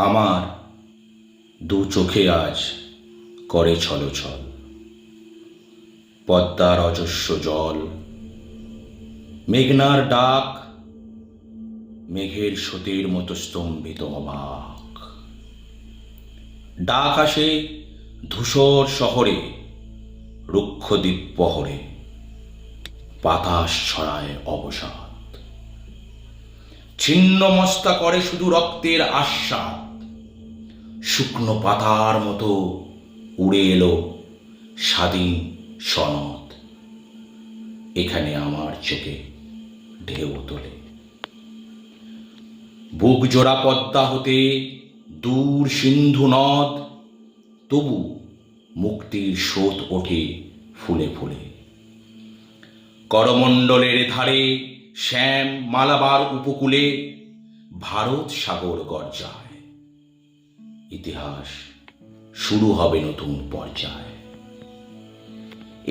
আমার দু চোখে আজ করে ছলছল পদ্মার অজস্র জল, মেঘনার ডাক, মেঘের স্রোতের মতো স্তম্ভিত অবাক। ডাক আসে ধূসর শহরে, রুক্ষ দ্বীপহরে বাতাস ছড়ায় অবসাদ। ছিন্ন মস্তা করে শুধু রক্তের আস্বাদ। শুকনো পাতার মতো উড়ে এলো স্বাধীন সনদ। এখানে আমার চোখে ঢেউ তোলে। বুক জোড়া পদ্মা হতে দূর সিন্ধু নদ, তবু মুক্তির স্রোত ওঠে ফুলে ফুলে। করমণ্ডলের ধারে শ্যাম মালাবার উপকূলে ভারত সাগর গর্জায়। ইতিহাস। শুরু হবে নতুন পর্যায়ে।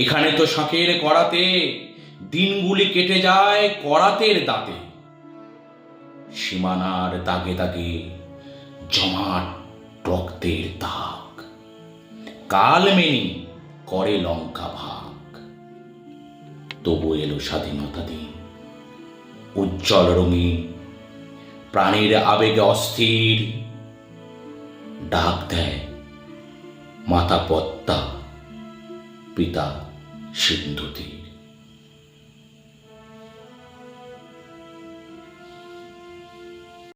এখানে তো শাঁখের করাতে দিনগুলি কেটে যায় করাতের দাঁতে। সীমানার দাগে দাগে জমাট রক্তের দাগ। কাল মেনি করে লঙ্কা ভাগ। তবু এলো স্বাধীনতা দিন। উজ্জ্বল রঙিন, প্রাণীর আবেগে অস্থির ডাক দেয়। মাতা পদ্মা পিতা সিন্ধুতীর